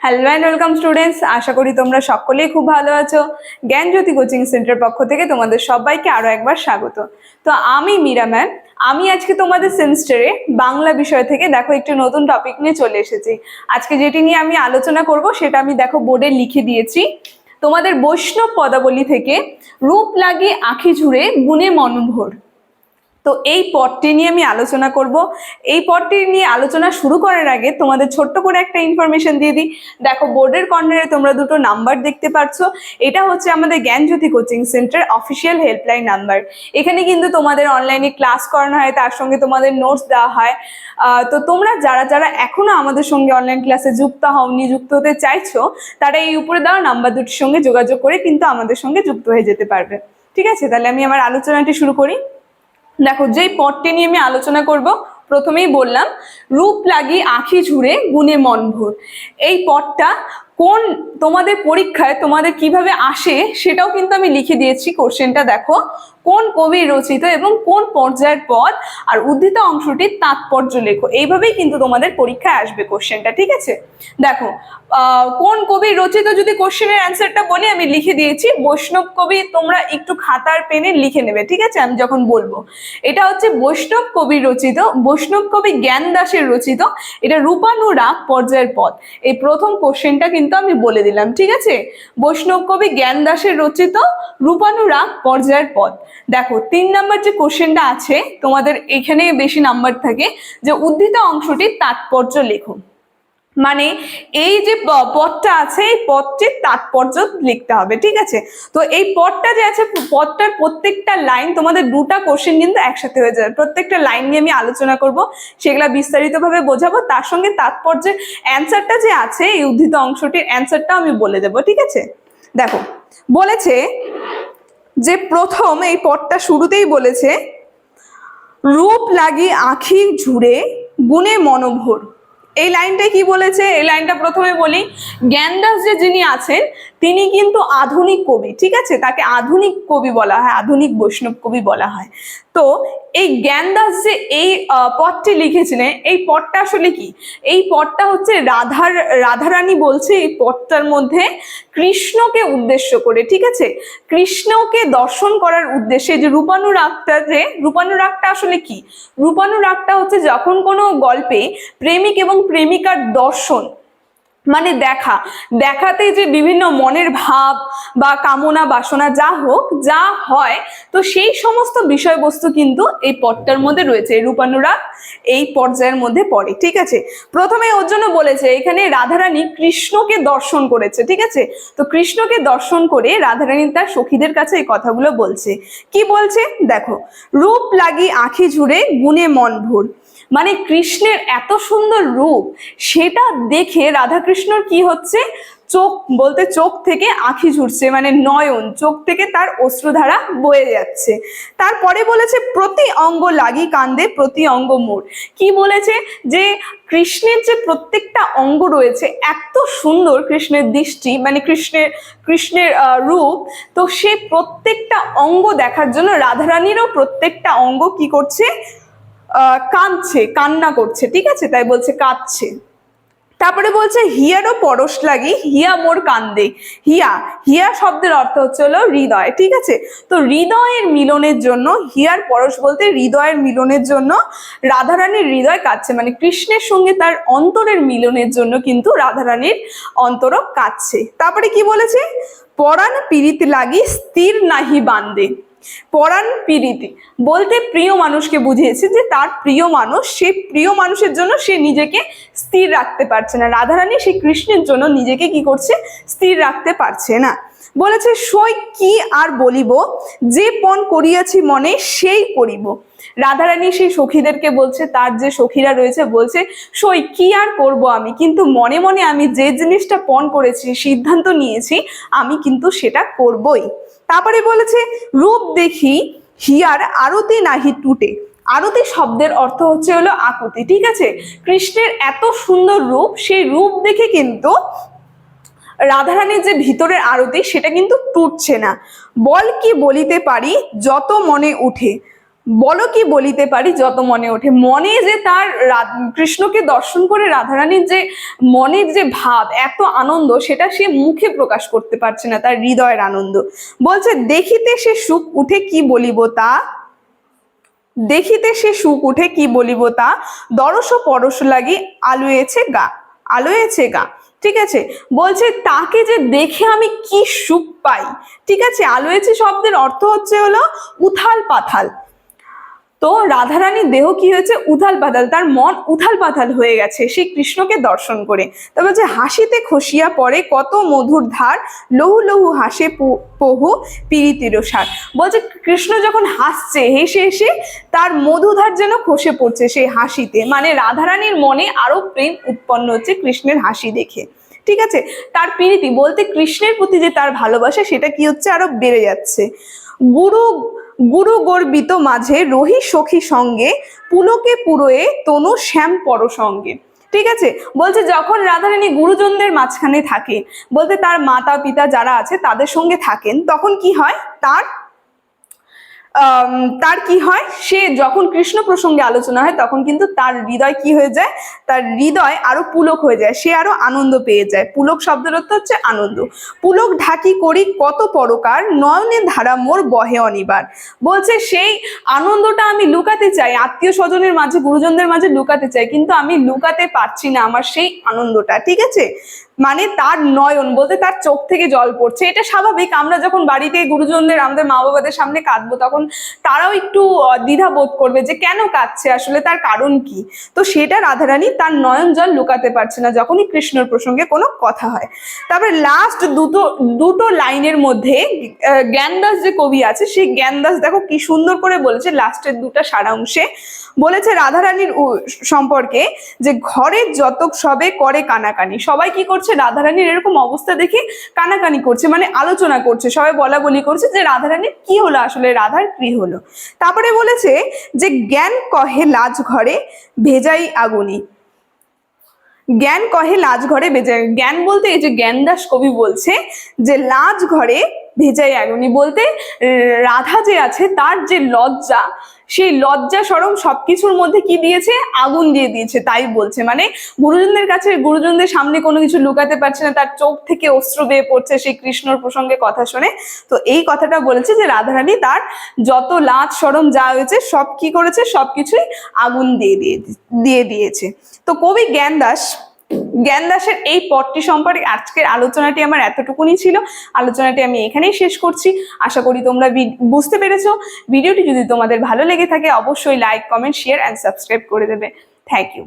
Hello and welcome students আশা করি তোমরা সকলেই খুব ভালো আছো। জ্ঞানজ্যোতি কোচিং সেন্টার পক্ষ থেকে তোমাদের সবাইকে আরও একবার স্বাগত। তো আমি মীরা ম্যাম। আমি আজকে তোমাদের সেমিস্টারে বাংলা বিষয় থেকে দেখো একটি নতুন টপিক নিয়ে চলে এসেছি। আজকে যেটি নিয়ে আমি আলোচনা করব, সেটা আমি দেখো বোর্ডে লিখে দিয়েছি। তোমাদের বৈষ্ণব পদাবলী থেকে রূপ লাগে আঁখি ঝুড়ে গুণে মনোভর। তো এই পদটি নিয়ে আমি আলোচনা করব। এই পদটি নিয়ে আলোচনা শুরু করার আগে তোমাদের ছোট্ট করে একটা ইনফরমেশন দিয়ে দিই। দেখো, বোর্ডের কর্নারে তোমরা দুটো নাম্বার দেখতে পাচ্ছ এটা হচ্ছে আমাদের Gyanjyoti coaching centre official helpline number এখানে কিন্তু তোমাদের অনলাইনে ক্লাস করানো হয়, তার সঙ্গে তোমাদের নোটস দেওয়া হয়। তো তোমরা যারা যারা এখনও আমাদের সঙ্গে অনলাইন ক্লাসে যুক্ত হওনি, যুক্ত হতে চাইছো, তারা এই উপরে দেওয়া নাম্বার দুটির সঙ্গে যোগাযোগ করে কিন্তু আমাদের সঙ্গে যুক্ত হয়ে যেতে পারবে। ঠিক আছে? তাহলে আমি আমার আলোচনাটি শুরু করি। দেখো, যেই পদটি নিয়ে আমি আলোচনা করব, প্রথমেই বললাম, রূপ লাগি আখি ঝুড়ে গুনে মন ভোর। এই পদটা কোন তোমাদের পরীক্ষায় তোমাদের কীভাবে আসে সেটাও কিন্তু আমি লিখে দিয়েছি কোশ্চেনটা দেখো। কোন কবি রচিত এবং কোন পর্যায়ের পদ আর উদ্ধৃত অংশটির তাৎপর্য লেখো। এইভাবেই কিন্তু তোমাদের পরীক্ষায় আসবে কোশ্চেনটা, ঠিক আছে? দেখো কোন কবি রচিত যদি কোশ্চেনের অ্যান্সারটা বলি, আমি লিখে দিয়েছি, বৈষ্ণব কবি তোমরা একটু খাতার পেনে লিখে নেবে, ঠিক আছে? আমি যখন বলব। এটা হচ্ছে বৈষ্ণব কবি রচিত, বৈষ্ণব কবি জ্ঞান দাসের রচিত, এটা রূপানুরাগ পর্যায়ের পদ। এই প্রথম কোশ্চেনটা কিন্তু আমি বলে দিলাম, ঠিক আছে? বৈষ্ণব কবি জ্ঞান দাসের রচিত রূপানুরাগ পর্যায়ের পদ দেখো, তিন নাম্বার যে কোশ্চেনটা আছে, তোমাদের এখানে বেশি নাম্বার থাকে, যে উদ্ধৃত অংশটির তাৎপর্য লেখো। মানে এই যে পদটা আছে, এই পদটির তাৎপর্য লিখতে হবে, ঠিক আছে? তো এই পদটা যে আছে, পদটার প্রত্যেকটা লাইন তোমাদের দুটা কোশ্চেন কিন্তু একসাথে হয়ে যাবে। প্রত্যেকটা লাইন নিয়ে আমি আলোচনা করব, সেগুলা বিস্তারিতভাবে বোঝাবো। তার সঙ্গে তাৎপর্যের অ্যান্সারটা যে আছে, এই উদ্ধৃত অংশটির অ্যান্সারটা আমি বলে দেবো, ঠিক আছে? দেখো, বলেছে যে প্রথম এই পদটা শুরুতেই বলেছে, রূপ লাগি আখি ঝুড়ে, গুণে মনোভর। এই লাইনটা কি বলেছে? এই লাইনটা প্রথমে বলি। জ্ঞানদাস যে যিনি আছেন তিনি কিন্তু আধুনিক কবি, ঠিক আছে? তাকে আধুনিক কবি বলা হয়, আধুনিক বৈষ্ণব কবি বলা হয়। তো এই জ্ঞানদাস যে এই পদটি লিখেছিলেন এই পদটা আসলে কি? এই পদটা হচ্ছে রাধার, রাধারানী বলছে এই পদটার মধ্যে কৃষ্ণকে উদ্দেশ্য করে, ঠিক আছে? কৃষ্ণকে দর্শন করার উদ্দেশ্যে যে রূপানুরাগটা যে, রূপানুরাগটা আসলে কি? রূপানুরাগটা হচ্ছে যখন কোনো গল্পে প্রেমিক এবং প্রেমিকার দর্শন মানে দেখা। দেখাতে যে বিভিন্ন মনের ভাব বা কামনা, বাসনা যা হোক, যা হয়, তো সেই সমস্ত বিষয়বস্তু কিন্তু এই পদটার মধ্যে রয়েছে। রূপানুরাগ এই পর্যায়ের মধ্যে পড়ে, ঠিক আছে? প্রথমে ওর জন্য বলেছে, এখানে রাধারানী কৃষ্ণকে দর্শন করেছে, ঠিক আছে? তো কৃষ্ণকে দর্শন করে রাধারানী তার সখীদের কাছে এই কথাগুলো বলছে। কি বলছে? দেখো, রূপ লাগি আঁখি ঝুড়ে গুণে মন ভোর। মানে কৃষ্ণের এত সুন্দর রূপ, সেটা দেখে রাধাকৃষ্ণর কি হচ্ছে? চোখ বলতে চোখ থেকে আঁখি ঝুরছে মানে নয়ন, চোখ থেকে তার অশ্রুধারা বয়ে যাচ্ছে। তারপরে বলেছে, প্রতি অঙ্গ লাগি কান্দে, প্রতি অঙ্গ মোর। কি বলেছে? যে কৃষ্ণের যে প্রত্যেকটা অঙ্গ রয়েছে, এত সুন্দর কৃষ্ণের দৃষ্টি মানে কৃষ্ণের কৃষ্ণের রূপ। তো সে প্রত্যেকটা অঙ্গ দেখার জন্য রাধারানীরও প্রত্যেকটা অঙ্গ কি করছে? কাঁদছে, কান্না করছে, ঠিক আছে? তাই বলছে কাঁদছে। তারপরে বলছে, হিয়ারও পরশ লাগি, হিয়া মোর কান্দে। হিয়া হিয়া শব্দের অর্থ হচ্ছে হলো হৃদয়, ঠিক আছে? তো হৃদয়ের মিলনের জন্য, হিয়ার পরশ বলতে হৃদয়ের মিলনের জন্য, রাধারানীর হৃদয় কাঁদছে। মানে কৃষ্ণের সঙ্গে তার অন্তরের মিলনের জন্য কিন্তু রাধারানীর অন্তরও কাঁদছে। তারপরে কি বলেছে? পরাণ পীড়িত লাগি, স্থির নাহি বান্দে। পরাণ পীড়িতি বলতে প্রিয় মানুষকে বুঝিয়েছে যে তার প্রিয় মানুষ, সে প্রিয় মানুষের জন্য সে নিজেকে স্থির রাখতে পারছে না। রাধারানী সেই কৃষ্ণের জন্য নিজেকে কি করছে? স্থির রাখতে পারছে না। বলেছে, সই কি আর বলিব? যে পণ করিয়াছি মনে, সেই করিব। রাধারানী সেই সখীদেরকে বলছে, তার যে সখীরা রয়েছে, বলছে, সই, কি আর করব আমি? কিন্তু মনে মনে আমি যে জিনিসটা পণ করেছি, সিদ্ধান্ত নিয়েছি, আমি কিন্তু সেটা করবই। তারপরে বলেছে, রূপ দেখি, হিয়ার আরতি নাহি টুটে। আরতি শব্দের অর্থ হচ্ছে হলো আকুতি, ঠিক আছে? কৃষ্ণের এত সুন্দর রূপ, সেই রূপ দেখে কিন্তু রাধারানীর যে ভিতরের আরতি, সেটা কিন্তু টুটছে না। বল কি বলিতে পারি, যত মনে উঠে। বলো কি বলিতে পারি যত মনে ওঠে। মনে যে তার কৃষ্ণকে দর্শন করে রাধারানীর যে মনের যে ভাব, এত আনন্দ, সেটা সে মুখে প্রকাশ করতে পারছে না, তার হৃদয়ের আনন্দ। বলছে, দেখিতে সে সুখ উঠে কি বলিব তা? দেখিতে সে সুখ উঠে কি বলিব তা? দরস পরশ লাগি আলুয়েছে গা, আলোয়েছে গা। ঠিক আছে? বলছে, তাকে যে দেখে আমি কি সুখ পাই? ঠিক আছে? আলোয়েছে শব্দের অর্থ হচ্ছে হলো উথাল পাথাল তো রাধারানীর দেহ কি হয়েছে? উথাল পাতাল। তার মন উথাল পাতাল হয়ে গেছে। সেই কৃষ্ণকে দর্শন করে। তবে যে হাসিতে খসিয়া পড়ে, কত মধুর ধার। লহু লহু হাসে পহু পীড়িতির সার। বলছে কৃষ্ণ যখন হাসছে, হেসে হেসে তার মধুধার যেন খসে পড়ছে সেই হাসিতে। মানে রাধারানীর মনে আরও প্রেম উৎপন্ন হচ্ছে কৃষ্ণের হাসি দেখে। ঠিক আছে? তার প্রীতি বলতে কৃষ্ণের প্রতি যে তার ভালোবাসা, সেটা কি হচ্ছে? আরও বেড়ে যাচ্ছে। গুরু গুরু গর্বিত মাঝে রহি সখী সঙ্গে, পুলকে পুরোয়ে তনু শ্যাম পর সঙ্গে। ঠিক আছে? বলছে, যখন রাধারানী গুরুজনদের মাঝখানে থাকে, বলতে তার মাতা পিতা যারা আছে তাদের সঙ্গে থাকেন, তখন কি হয়? তার তার কি হয়? সে যখন কৃষ্ণ প্রসঙ্গে আলোচনা হয়, তখন কিন্তু তার হৃদয় কি হয়ে যায়? তার হৃদয় আরও পুলক হয়ে যায়, সে আরও আনন্দ পেয়ে যায়। পুলক শব্দের অর্থ হচ্ছে আনন্দ। পুলক ঢাকি করি কত পরকার নয়নের ধারা মোর বহে অনিবার। বলছে, সেই আনন্দটা আমি লুকাতে চাই, আত্মীয় স্বজনের মাঝে, গুরুজনদের মাঝে লুকাতে চাই, কিন্তু আমি লুকাতে পারছি না আমার সেই আনন্দটা, ঠিক আছে? মানে তার নয়ন, বলতে তার চোখ থেকে জল পড়ছে। এটা স্বাভাবিক, আমরা যখন বাড়িতে গুরুজনদের, আমাদের মা বাবাদের সামনে কাঁদবো, তখন তারাও একটু দ্বিধা বোধ করবে যে কেন কাঁদছে, আসলে তার কারণ কি? তো সেটা রাধারানী তার নয়ন জল লুকাতে পারছে না যখনই কৃষ্ণর প্রসঙ্গে কোনো কথা হয়। তারপরে লাস্ট দুটো দুটো লাইনের মধ্যে জ্ঞানদাস যে কবি আছে, সেই জ্ঞানদাস দেখো কি সুন্দর করে বলেছে লাস্টের দুটো সারাংশে। বলেছে রাধারানীর সম্পর্কে যে ঘরের যতক সবে করে কানাকানি। সবাই কি করছে? রাধারানীর এরকম অবস্থা দেখে কানাকানি করছে মানে আলোচনা করছে। সবাই বলা বলি করছে যে রাধারানীর কি হলো আসলে? রাধার কি হলো। তারপরে বলেছে যে, জ্ঞান কহে লাজ ঘরে, ভেজাই আগুনি। জ্ঞান কহে লাজ ঘরে বেজে জ্ঞান বলতে এই যে জ্ঞানদাস কবি বলছে যে, লাজ ঘরে ভেজাই আগুনি বলতে রাধা যে আছে, তার যে লজ্জা, সেই লজ্জা সরম সবকিছুর মধ্যে কি দিয়েছে? আগুন দিয়ে দিয়েছে, তাই বলছে। মানে গুরুজনদের কাছে, গুরুজনদের সামনে কোনো কিছু লুকাতে পারছে না, তার চোখ থেকে অস্ত্র বেয়ে পড়ছে সেই কৃষ্ণর প্রসঙ্গে কথা শুনে। তো এই কথাটা বলেছে যে রাধারানী তার যত লাজ সরম যা হয়েছে, সব কি করেছে? সবকিছুই আগুন দিয়ে দিয়ে দিয়ে দিয়েছে। তো কবি জ্ঞানদাস জ্ঞানদাসের এই পথটি সম্পর্কে আজকের আলোচনাটি আমার এতটুকুনি ছিল। আলোচনাটি আমি এখানেই শেষ করছি। আশা করি তোমরা বুঝতে পেরেছ। ভিডিওটি যদি তোমাদের ভালো লেগে থাকে, অবশ্যই like comment share and subscribe করে দেবে। Thank you